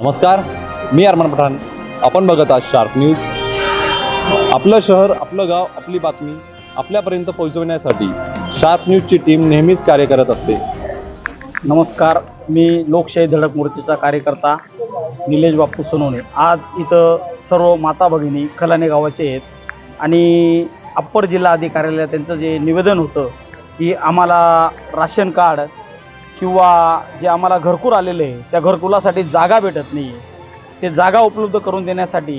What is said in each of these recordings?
नमस्कार मी अरमान पठाण. आपण बघत आहात शार्प न्यूज आपलं शहर आपलं गाव आपली बातमी आपल्यापर्यंत पोहोचवण्यासाठी शार्प न्यूजची टीम नेहमीच कार्य करत असते. नमस्कार मी लोकशाही धडक मूर्तीचा कार्यकर्ता निलेश बापू सोनवणे. आज इथं सर्व माता भगिनी खलाने गावाचे आहेत आणि अप्पर जिल्हा अधिकाऱ्याला त्यांचं जे निवेदन होतं की आम्हाला राशन कार्ड किंवा जे आम्हाला घरकुल आलेलं आहे त्या घरकुलासाठी जागा भेटत नाही. ते जागा उपलब्ध करून देण्यासाठी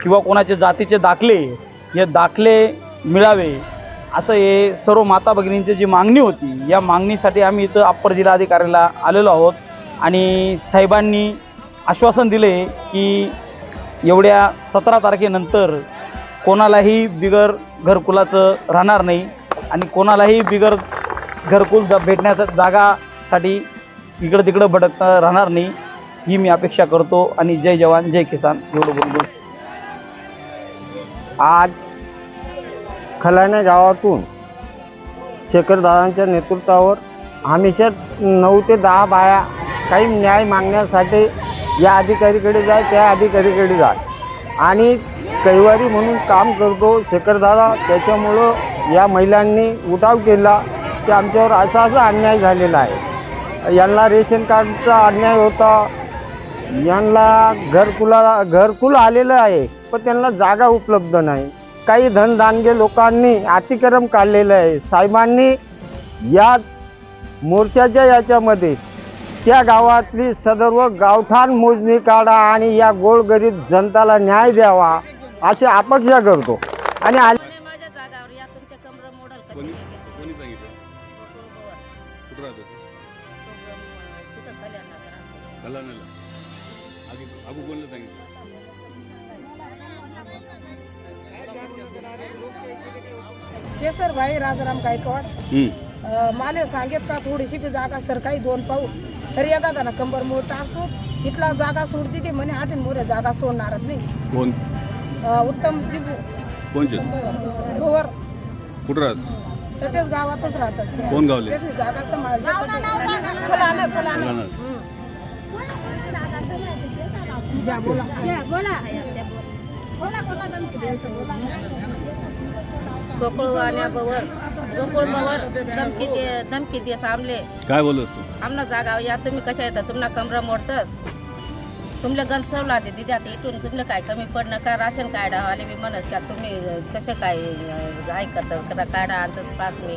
किंवा कोणाचे जातीचे दाखले हे दाखले मिळावे असं हे सर्व माता भगिनींची जी मागणी होती या मागणीसाठी आम्ही इथं अप्पर जिल्हाधिकाऱ्याला आलेलो आहोत आणि साहेबांनी आश्वासन दिले की एवढ्या सतरा तारखेनंतर कोणालाही बिगर घरकुलाचं राहणार नाही आणि कोणालाही बिगर घरकुल जर भेटण्याचा जागा साठी इकडं तिकडं भटकता राहणार नाही ही मी अपेक्षा करतो. आणि जय जवान जय किसान. एवढं बोलतो आज खलाने गावातून शेखरदादांच्या नेतृत्वावर हमेशा नऊ ते दहा बाया काही न्याय मागण्यासाठी या अधिकारीकडे जाय त्या अधिकारीकडे जाय. आणि कैवारी म्हणून काम करतो शेखरदादा त्याच्यामुळं या महिलांनी उठाव केला. की आमच्यावर असा असा अन्याय झालेला आहे. यांना रेशन कार्डचा अन्याय होता. यांना घरकुला घरकुल आलेलं आहे पण त्यांना जागा उपलब्ध नाही. काही धनदानगे लोकांनी अतिक्रम काढलेलं आहे. साहेबांनी याच मोर्चाच्या याच्यामध्ये त्या गावातली सर्व गावठाण मोजणी काढा आणि या गोळगरीब जनताला न्याय द्यावा अशी अपेक्षा करतो. आणि कोणलं सांगितलं केसरभाई राजाराम गायकवाड. अं, माले सांगेत का थोडीशी बी जागा सरकारी दोन पाऊ. तरी एका ना कंबर मोड टाकतो. इथला जागा सोडती ते म्हणे आठ मोरे जागा सोडणारच नाही. कोण? अं, उत्तम कोणचे? भोवर कुठं राहत? तर तेच गावातच राहत असते. कोण गावले? तेच नाही, जागा कल्याणात द्या बोला. गोकुळ वाण्या बवर गोकुळ बवर धमकी दे धमकी दे सामले. काय बोलत तू आमना जागा या तुम्ही कशा येतात तुम्हाला कमरा मोडतस? तुमले गंज सवला दे दिद्या ते इथून तुमले काय कमी पडणं? का राशन कार्ड आले मी म्हणत का तुम्ही कसे काय करतात कदा कार्ड आणतात पास मी.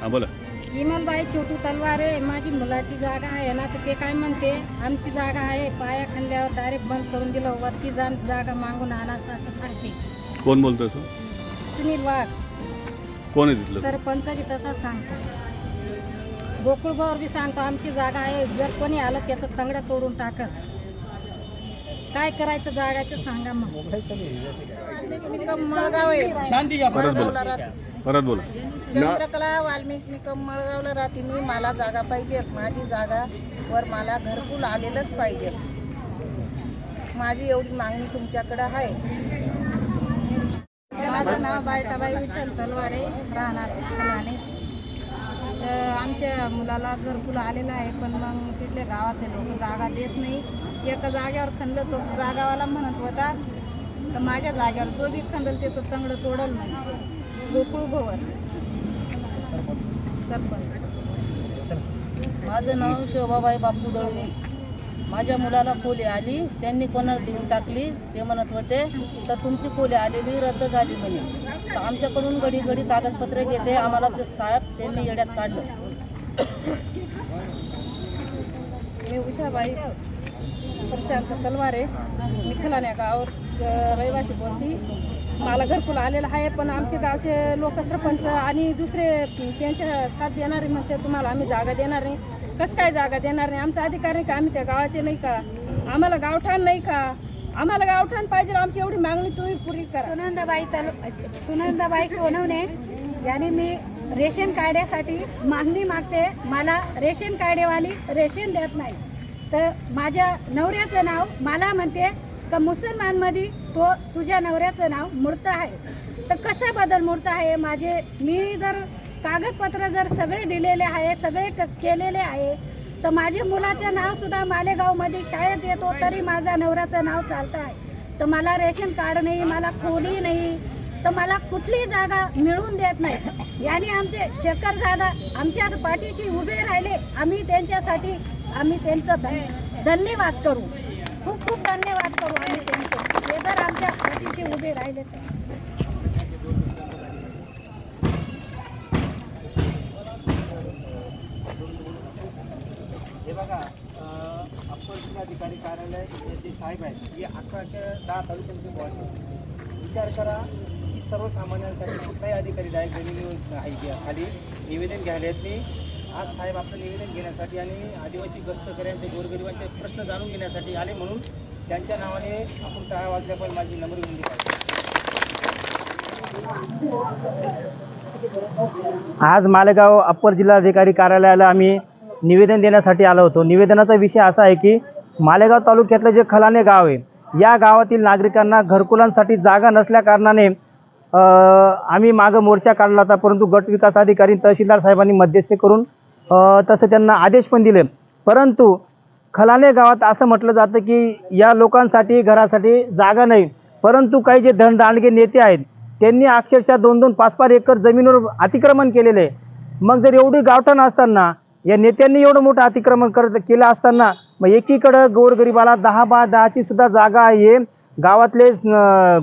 हां बोला. इमलबाई छोटू तलवारे माझी मुलाची जागा आहे. ना तर ते काय म्हणते आमची जागा आहे पाया खाल्ल्यावर डायरेक्ट बंद करून दिलं वरती जाण जागा मागून आणा असं सांगते. कोण बोलतोय तू? सुनील वाघ. कोण आहे तिथलं? सरपंच बी तसंच सांगतो गोकुळभावर बी सांगतो आमची जागा आहे. जर कोणी आलं त्याचं तंगडं तोडून टाकत काय करायचं जागाचं सांगा मग. मळगाव आहे परत बोला. परत बोला. चंद्रकला वाल्मिक निकम मळगावला राहते. मी मला जागा पाहिजे. माझी जागा वर मला घरकुल आलेलंच पाहिजे. माझी एवढी मागणी तुमच्याकडं आहे. माझं नाव बायटाबाई विठ्ठल तलवारे राहणार तर आमच्या मुलाला घरकुल आलेलं आहे पण मग तिथल्या गावातले लोक जागा देत नाही. एका जागेवर खणलं तो जागावाला म्हणत होता तर माझ्या जागेवर जो बी खंदल त्याचं तंगडं तोडल नाही गोकुळ भवर सरपंच. माझं नाव शोभाबाई बापू दळवे. माझ्या मुलाला खोली आली त्यांनी कोणाला देऊन टाकली ते म्हणत होते तर तुमची खोली आलेली रद्द झाली म्हणे. तर आमच्याकडून घडी घडी कागदपत्रे घेते आम्हाला ते साहेब त्यांनी येड्यात काढलं. मी उषाबाई. प्रशांत तलवारे मी गावावर रहिवाशी बोलती मला घरकुल आलेलं आहे पण आमचे गावचे लोक सरपंच आणि दुसरे त्यांच्या साथ देणारे म्हणते तुम्हाला आम्ही जागा देणार नाही. कसं काय जागा देणार नाही? आमचा अधिकार नाही का? आम्ही त्या गावाचे नाही का? आम्हाला गावठाण नाही का? आम्हाला गावठाण पाहिजे आमची एवढी मागणी तुम्ही पुरी करा. सुनंदाबाई तल सुनंदाबाई सोनवणे याने मी रेशन कार्डासाठी मागणी मागते. मला रेशन कार्डेवाली रेशन देत नाही. तर माझ्या नवऱ्याचं नाव मला म्हणते का मुसलमानमध्ये तो तुझ्या नवऱ्याचं नाव मूर्त आहे. तर कसा बदल मूर्त आहे? माझे मी जर कागदपत्र जर सगळे दिलेले आहे सगळे क- केलेले आहे तर माझ्या मुलाचं नावसुद्धा मालेगावमध्ये शाळेत येतो तरी माझ्या नवऱ्याचं नाव चालतं आहे. तर मला रेशन कार्ड नाही मला खोली नाही तर मला कुठली जागा मिळवून देत नाही. याने आमचे शेखर दादा आमच्या पाठीशी उभे राहिले. आम्ही त्यांच्यासाठी आम्ही त्यांचं धन- धन्यवाद करू. खूप खूप धन्यवाद करू आम्ही त्यांचं. ते जर आमच्या पाठीशी उभे राहिले तर. हे बघा अप्पर जिल्हाधिकारी कार्यालय जे साहेब आहेत हे अकरा ते दहा तालुक्यांचे बॉस आहेत. विचार करा की सर्वसामान्यांसाठी कुठलाही अधिकारी डायरेक्ट जमिनीवर आहे खाली निवेदन घ्यायला येत नाही. आज साहेब आपलं निवेदन घेण्यासाठी आणि आदिवासी गस्तकऱ्यांचे गोरगरिबांचे प्रश्न जाणून घेण्यासाठी आले म्हणून त्यांच्या नावाने आपण टाळा वाजल्या पाहिजे माझी नम्र विनंती पाहिजे आज मालेगाव अप्पर जिल्हाधिकारी कार्यालयाला आम्ही निवेदन देण्यासाठी आलो होतो. निवेदनाचा विषय असा आहे की मालेगाव तालुक्यातलं जे खलाने गाव आहे या गावातील नागरिकांना घरकुलांसाठी जागा नसल्या कारणाने आम्ही मागं मोर्चा काढला होता परंतु गट विकास अधिकारी तहसीलदार साहेबांनी मध्यस्थी करून तसं त्यांना आदेश पण दिले. परंतु खलाने गावात असं म्हटलं जातं की या लोकांसाठी घरासाठी जागा नाही. परंतु काही जे धनदांडगे नेते आहेत त्यांनी अक्षरशः दोन दोन पाच पाच एकर जमिनीवर अतिक्रमण केलेलं आहे. मग जर एवढी गावठाण असताना या नेत्यांनी एवढं मोठं अतिक्रमण करत केलं असताना मग एकीकडं गोरगरिबाला दहा बा दहाची सुद्धा जागा आहे. गावातले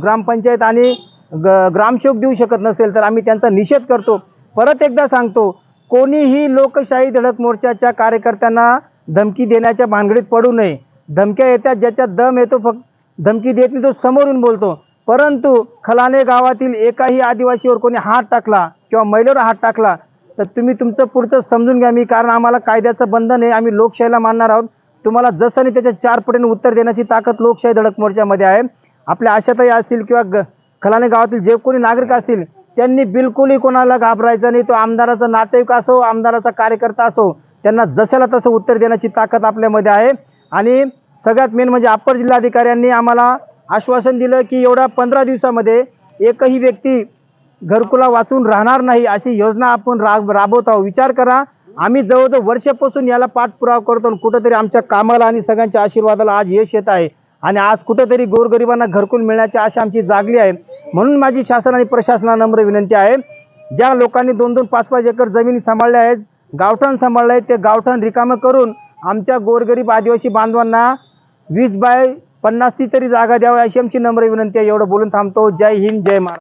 ग्रामपंचायत आणि ग ग्रामसेवक देऊ शकत नसेल तर आम्ही त्यांचा निषेध करतो. परत एकदा सांगतो कोणीही लोकशाही धडक मोर्चाच्या कार्यकर्त्यांना धमकी देण्याच्या भानगडीत पडू नये. धमक्या येतात ज्याच्यात दम येतो फक्त धमकी देत नाही तो समोरून बोलतो. परंतु खलाने गावातील एकाही आदिवासीवर कोणी हात टाकला किंवा महिलेवर हात टाकला तर तुम्ही तुमचं पुढचं समजून घ्या. मी कारण आम्हाला कायद्याचं बंधन आहे आम्ही लोकशाहीला मानणार आहोत. तुम्हाला जसं नाही त्याच्या चार पटीने उत्तर देण्याची ताकद लोकशाही धडक मोर्चामध्ये आहे. आपल्या आशाताई असतील किंवा ग खलाने गावातील जे कोणी नागरिक असतील त्यांनी बिलकुलही कोणाला घाबरायचं नाही. तो आमदाराचा नातेवाईक असो आमदाराचा कार्यकर्ता असो त्यांना जशाला तसं उत्तर देण्याची ताकद आपल्यामध्ये आहे. आणि सगळ्यात मेन म्हणजे अप्पर जिल्हाधिकाऱ्यांनी आम्हाला आश्वासन दिलं की एवढ्या पंधरा दिवसामध्ये एकही व्यक्ती घरकुला वाचून राहणार नाही अशी योजना आपण राब राबवत आहोत. विचार करा आम्ही जवळजवळ वर्षापासून याला पाठपुरावा करतो आणि कुठंतरी आमच्या कामाला आणि सगळ्यांच्या आशीर्वादाला आज यश येत आहे. आणि आज कुठंतरी गोरगरिबांना घरकुल मिळण्याची आशा आमची जागली आहे. म्हणून माझी शासन आणि प्रशासनाला नम्र विनंती आहे. ज्या लोकांनी दोन दोन पाच पाच एकर जमिनी सांभाळल्या आहेत गावठाण सांभाळलं आहे ते गावठाण रिकामं करून आमच्या गोरगरीब आदिवासी बांधवांना वीस बाय पन्नास ती तरी जागा द्यावी अशी आमची नम्र विनंती आहे. एवढं बोलून थांबतो. जय हिंद जय महाराज